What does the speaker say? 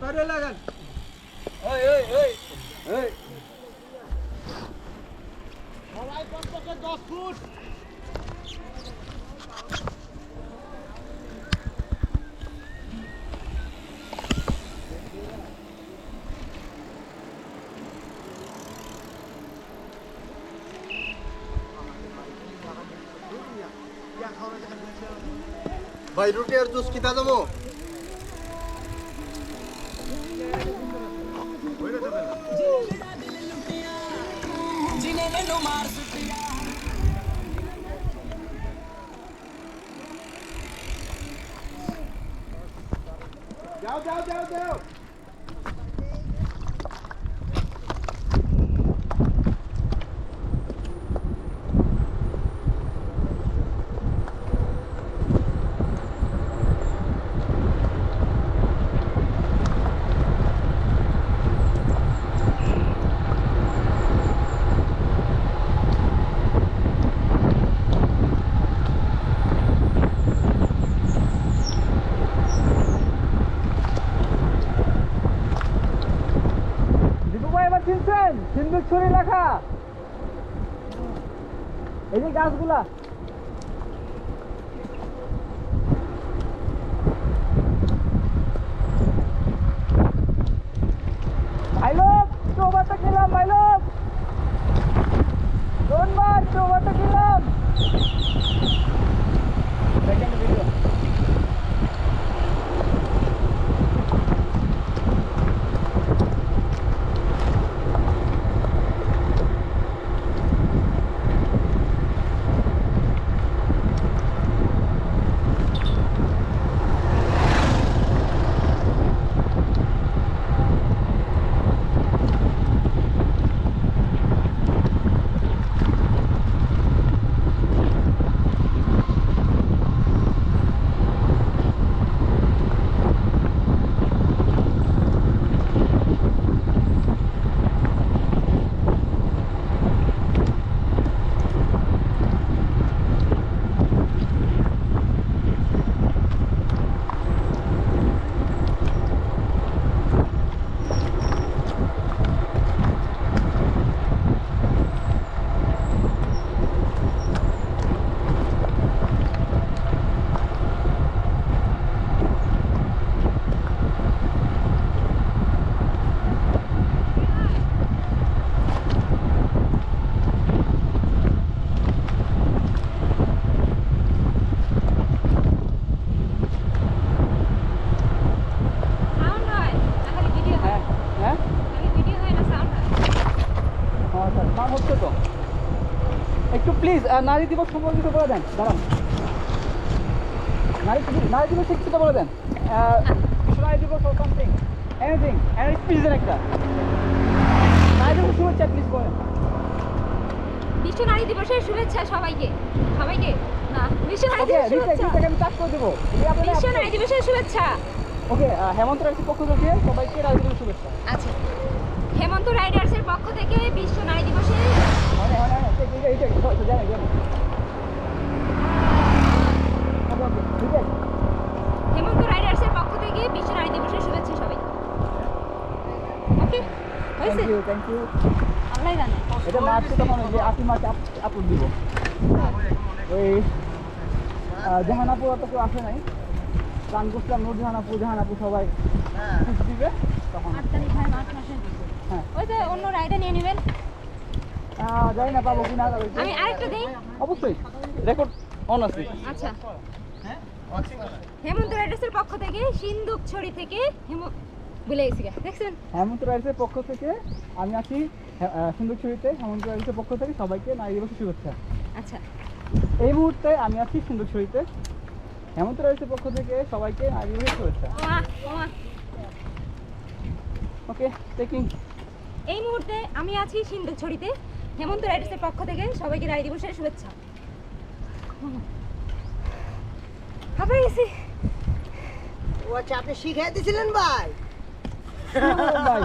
বাইরে লাগান। এই এই এই। এই। সবাই কমপক্ষে দশ ফুট। ভাই রুটি আর জুস কিতা দেবো? ਨੇ ਮੈਨੂੰ ਮਾਰ ਸੁੱਟਿਆ। ਜਾਓ ਜਾਓ ਜਾਓ ਜਾਓ। সিন্ধুক লেখা। এই যে গাছগুলা। একটু প্লিজ নারী দিবস সম্পর্কিত বলে দেন দাঁড়ান। নারী দিবস- নারী দিবস শিক্ষিত বলে দেন। নারী দিবস ও সামথিং এনিথিং এনি স্পিচ দেন একটা। নারী দিবস শুভেচ্ছা প্লিজ বলেন। বিশ্ব নারী দিবসের শুভেচ্ছা সবাইকে। সবাইকে? না বিশ্ব নারী দিবসের শুভেচ্ছা। আমি চাষ করে দেবো। বিশ্ব নারী দিবসের শুভেচ্ছা। ওকে হেমন্ত রাজ্যের পক্ষ থেকে সবাইকে নারী দিবস শুভেচ্ছা। আচ্ছা। হেমন্ত রাইডার্সের পক্ষ থেকে বিশ্ব নারী দিবসের মানে মানে মানে রিটেক রিটেক রিটেক জানেন জানেন ওকে ওকে রিটেক হেমন্ত রাইডার্সের পক্ষ থেকে বিশ্ব নারী দিবসের শুভেচ্ছা সবাই ওকে হয়েছে থ্যাংক ইউ থ্যাংক ইউ আল্লাহ জানে এটা মার্চে তখন যে আশি মার্চে আপলোড দিব। ওই আহ, অত কেউ আসে নাই। করছিলাম নুর জাহান আপু জাহান আপু সবাই দিবে তখন। আট তারিখ হয় মার্চ মাসে হ্যাঁ। ওই যে অন্য রাইডার নিয়ে নেবেন। আহ, জানি না পাবো কিনা আমি আরেকটা দিই। অবশ্যই রেকর্ড অন আছে। আচ্ছা। হেমন্ত রাইডার্সের পক্ষ থেকে সিন্ধুক ছড়ি থেকে হেম ভুলে গেছি দেখছেন হেমন্ত রাইসের পক্ষ থেকে আমি আছি সুন্দরছড়িতে হেমন্ত রাইসের পক্ষ থেকে সবাইকে নারী দিবসের শুভেচ্ছা। আচ্ছা। এই মুহূর্তে আমি আছি সুন্দরছড়িতে হেমন্ত রাইসের পক্ষ থেকে সবাইকে নারী দিবসের শুভেচ্ছা। ওকে টেকিং এই মুহূর্তে আমি আছি সিন্ধুক ছড়িতে হেমন্ত রাইডার্সের পক্ষ থেকে সবাইকে নারী দিবসের শুভেচ্ছা। হাঁপাই গেছি ও আচ্ছা আপনি শিখাই দিয়েছিলেন ভাই? ভাই